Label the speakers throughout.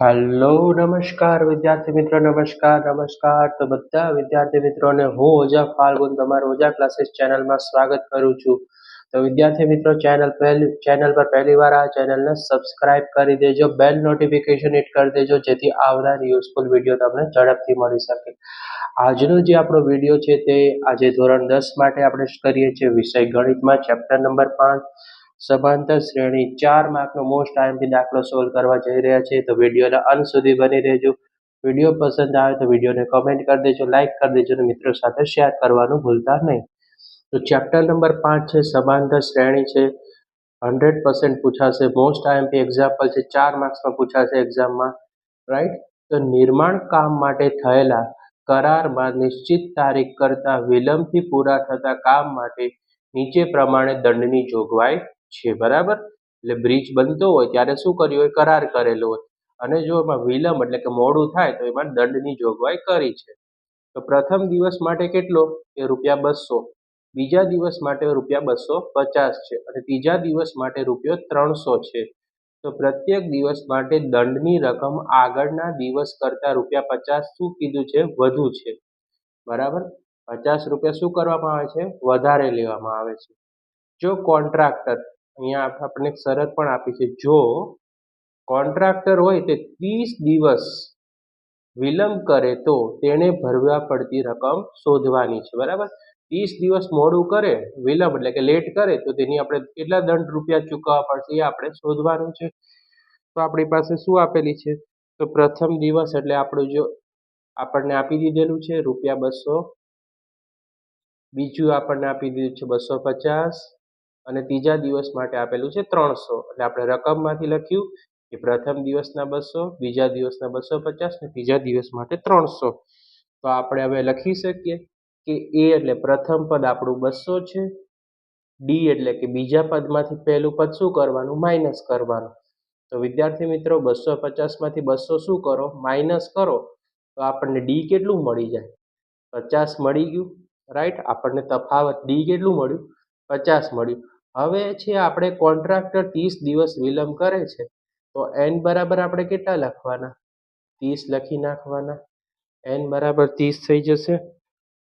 Speaker 1: Hello નમસ્કાર વિદ્યાર્થી મિત્રો, નમસ્કાર નમસ્કાર. તો બધા વિદ્યાર્થી મિત્રોને હું ઓજા ફાલ્ગુન, તમારું ઓજા ક્લાસીસ ચેનલમાં સ્વાગત કરું છું. તો વિદ્યાર્થી મિત્રો, ચેનલ પહેલી, ચેનલ પર પહેલી વાર આ ચેનલને સબસ્ક્રાઇબ કરી દેજો બેલ નોટિફિકેશન હિટ કરી દેજો, જેથી આવનાર યુઝફુલ વીડિયો તમને ઝડપથી મળી શકે. આજનો જે આપણો વીડિયો છે તે આજે ધોરણ દસ માટે આપણે કરીએ છીએ વિષય ગણિતમાં ચેપ્ટર નંબર પાંચ. સમાંતર શ્રેણી ચાર માર્કનો મોસ્ટ આઈએમપી દાખલો સોલ્વ કરવા જઈ રહ્યા છીએ તો વિડીયોના અંત સુધી બની રહેજો. વીડિયો પસંદ આવે તો વિડીયોને કમેન્ટ કરી દેજો લાઇક કરી દેજો અને મિત્રો સાથે શેર કરવાનું ભૂલતા નહીં. તો ચેપ્ટર નંબર પાંચ છે સમાંતર શ્રેણી છે. હંડ્રેડ પર્સન્ટ પૂછાશે. મોસ્ટ આઈએમપી એક્ઝામ્પલ છે, ચાર માર્ક્સમાં પૂછાશે એક્ઝામમાં રાઈટ તો નિર્માણ કામ માટે થયેલા કરારમાં નિશ્ચિત તારીખ કરતાં વિલંબથી પૂરા થતા કામ માટે નીચે પ્રમાણે દંડની જોગવાઈ છે, બરાબર? એટલે બ્રિજ બનતો હોય ત્યારે શું કર્યું હોય? કરાર કરેલો હોય. અને જો એમાં વિલંબ એટલે કે મોડું થાય તો એમાં દંડની જોગવાઈ કરી છે. તો પ્રથમ દિવસ માટે કેટલો? એ રૂપિયા બસો બીજા દિવસ માટે રૂપિયા બસો પચાસ છે અને ત્રીજા દિવસ માટે રૂપિયો ત્રણસો છે. તો પ્રત્યેક દિવસ માટે દંડની રકમ આગળના દિવસ કરતાં રૂપિયા પચાસ શું કીધું છે? વધુ છે. બરાબર? પચાસ રૂપિયા શું કરવામાં આવે છે? વધારે લેવામાં આવે છે. જો કોન્ટ્રાક્ટર અહીંયા આપણને શરત પણ આપી છે. જો કોન્ટ્રાક્ટર હોય તે ત્રીસ દિવસ વિલંબ કરે તો તેણે ભરવા પડતી રકમ શોધવાની છે. બરાબર? ત્રીસ દિવસ મોડું કરે, વિલંબ એટલે કે લેટ કરે, તો તેની આપણે કેટલા દંડ રૂપિયા ચૂકવવા પડશે એ આપણે શોધવાનું છે. તો આપણી પાસે શું આપેલી છે? તો પ્રથમ દિવસ એટલે આપણું જો આપણને આપી દીધેલું છે રૂપિયા બસો, બીજું આપણને આપી દીધું છે બસો પચાસ અને ત્રીજા દિવસ માટે આપેલું છે ત્રણસો. એટલે આપણે રકમમાંથી લખ્યું કે પ્રથમ દિવસના બસો, બીજા દિવસના બસો પચાસ ને ત્રીજા દિવસ માટે ત્રણસો. તો આપણે હવે લખી શકીએ કે એ એટલે પ્રથમ પદ આપણું બસો છે, ડી એટલે કે બીજા પદમાંથી પહેલું પદ શું કરવાનું? માઇનસ કરવાનું. તો વિદ્યાર્થી મિત્રો, બસો પચાસમાંથી બસો શું કરો? માઇનસ કરો. તો આપણને ડી કેટલું મળી જાય? પચાસ મળી ગયું, રાઈટ? આપણને તફાવત ડી કેટલું મળ્યું? પચાસ મળ્યું. હવે છે આપણે કોન્ટ્રાક્ટર ત્રીસ દિવસ વિલંબ કરે છે, તો એન બરાબર આપણે કેટલા લખવાના? ત્રીસ લખી નાખવાના. એન બરાબર ત્રીસ થઈ જશે.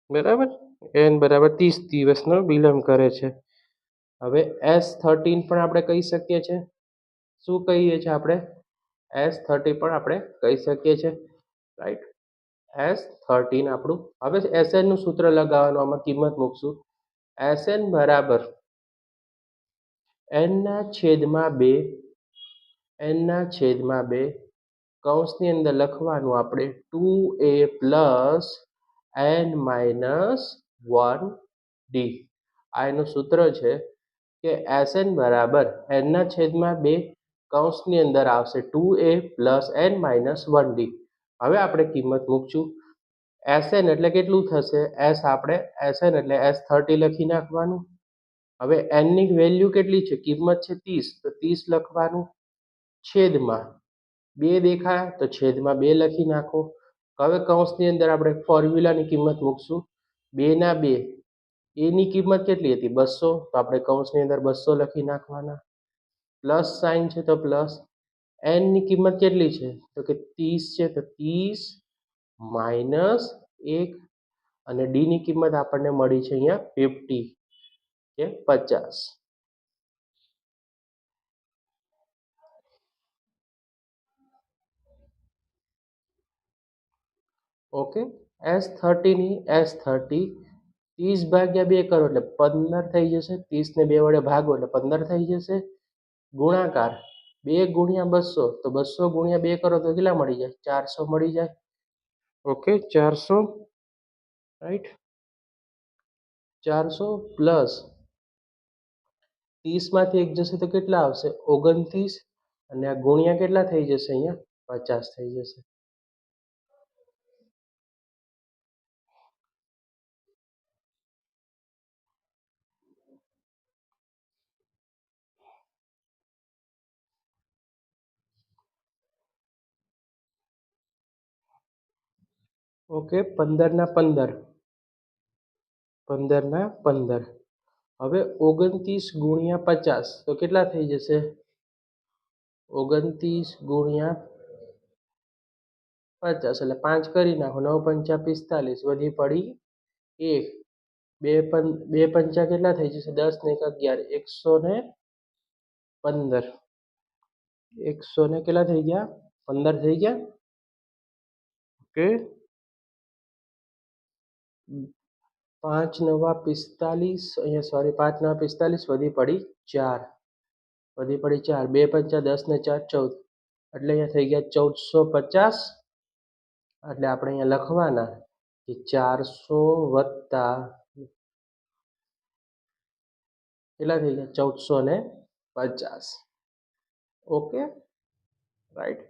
Speaker 1: બરાબર? એન બરાબર ત્રીસ દિવસનો વિલંબ કરે છે. હવે એસ થર્ટીન પણ આપણે કહી શકીએ છીએ શું કહીએ છીએ આપણે? એસ થર્ટી પણ આપણે કહી શકીએ છીએ રાઈટ એસ થર્ટીન આપણું, હવે એસએનનું સૂત્ર લગાવવાનું, આમાં કિંમત મૂકશું. એસએન બરાબર એનના છેદમાં બે એનના છેદમાં બે કૌંસની અંદર લખવાનું આપણે two A plus N minus one D. આ એનું સૂત્ર છે કે એસ એન બરાબર એનના છેદમાં બે કૌંસની અંદર આવશે two A plus N minus one D. હવે આપણે કિંમત મૂકશું. એસ એન એટલે કેટલું થશે? એસ આપણે એસ એન એટલે એસ થર્ટી લખી નાખવાનું. હવે એનની વેલ્યુ કેટલી છે? કિંમત છે ત્રીસ. તો ત્રીસ લખવાનું છેદમાં બે દેખાય તો છેદમાં બે લખી નાખો. હવે કૌંસની અંદર આપણે ફોર્મ્યુલાની કિંમત મૂકશું. બેના બે. એની કિંમત કેટલી હતી? બસો. તો આપણે કૌંસની અંદર બસો લખી નાખવાના. પ્લસ સાઇન છે તો પ્લસ. એનની કિંમત કેટલી છે? તો કે ત્રીસ છે તો ત્રીસ માઇનસ એક. અને ડીની કિંમત આપણને મળી છે અહીંયા ફિફ્ટી કે પચાસ ઓકે એસ થર્ટીની એસ થર્ટી ત્રીસ ભાગ્યા બે કરો એટલે પંદર થઈ જશે ત્રીસને બે વડે ભાગો એટલે પંદર થઈ જશે ગુણાકાર બે ગુણ્યા બસો તો બસો ગુણ્યા બે કરો તો કેટલા મળી જાય ચારસો મળી જાય ઓકે ચારસો રાઈટ ચારસો પ્લસ ત્રીસમાંથી એક જશે તો કેટલા આવશે? ઓગણત્રીસ અને આ ગુણ્યા કેટલા થઈ જશે અહીંયા? પચાસ થઈ જશે. ઓકે, પંદરના પંદર. પંદરના પંદર. હવે ઓગણત્રીસ ગુણ્યા પચાસ, તો કેટલા થઈ જશે? ઓગણત્રીસ ગુણ્યા પચાસ, એટલે પાંચ કરી નાખો, નવ પંચા પિસ્તાલીસ, વધી પડી એક. બે પં, બે પંચા કેટલા થઈ જશે? દસ ને એક અગિયાર, એકસો ને પંદર. એકસો ને કેટલા થઈ ગયા? પંદર થઈ ગયા? ઓકે. પાંચ નવા પિસ્તાલીસ અહીંયા સોરી પાંચ નવા પિસ્તાલીસ વધી પડી ચાર વધી પડી ચાર બે પંચા દસ ને ચાર ચૌદ એટલે અહીંયા થઈ ગયા ચૌદસો પચાસ. એટલે આપણે અહીંયા લખવાના કે ચારસો વત્તા કેટલા થઈ ગયા? ચૌદસો ને પચાસ. ઓકે? રાઈટ.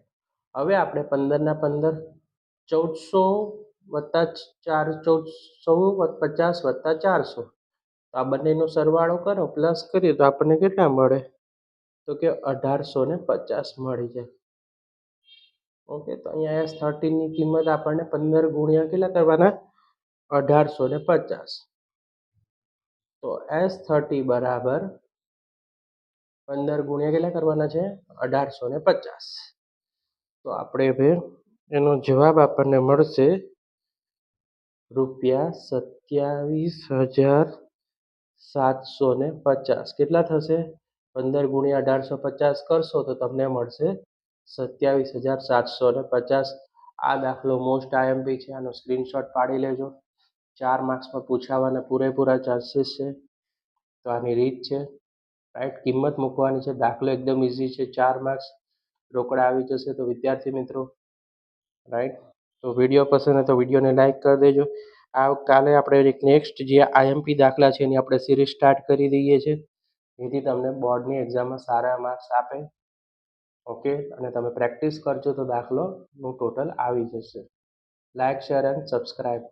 Speaker 1: હવે આપણે પંદરના પંદર. ચૌદસો વત્તા ચાર ચૌદસો પચાસ, વત્તા ચારસો. તો આ બંનેનો સરવાળો કરો પ્લસ કરીએ તો આપણને કેટલા મળે? તો કે અઢારસો ને પચાસ મળી જાય. ઓકે, તો અહીંયા એસ થર્ટીનની કિંમત આપણને પંદર ગુણ્યા કેટલા કરવાના? અઢારસો ને પચાસ. તો એસ થર્ટી બરાબર પંદર ગુણ્યા કેટલા કરવાના છે? અઢારસો ને પચાસ. તો આપણે હવે એનો જવાબ આપણને મળશે રૂપિયા સત્યાવીસ હજાર સાતસો ને પચાસ. કેટલા થશે? પંદર ગુણ્યા અઢારસો પચાસ કરશો તો તમને મળશે સત્યાવીસ હજાર સાતસો ને પચાસ. આ દાખલો મોસ્ટ આઈએમપી છે, આનો સ્ક્રીનશોટ પાડી લેજો. ચાર માર્ક્સમાં પૂછાવાના પૂરેપૂરા ચાન્સીસ છે. તો આની રીત છે રાઈટ કિંમત મૂકવાની છે, દાખલો એકદમ ઇઝી છે, ચાર માર્ક્સ રોકડા આવી જશે તો વિદ્યાર્થી મિત્રો રાઈટ તો વીડિયો પસંદ હોય તો વિડીયોને લાઇક કરી દેજો. આ કાલે આપણે એક નેક્સ્ટ જે આઈએમપી દાખલા છે એની આપણે સિરીઝ સ્ટાર્ટ કરી દઈએ છીએ. જેથી તમને બોર્ડની એક્ઝામમાં સારા માર્ક્સ આપે. ઓકે અને તમે પ્રેક્ટિસ કરજો તો દાખલોનું ટોટલ આવી જશે. Like share and subscribe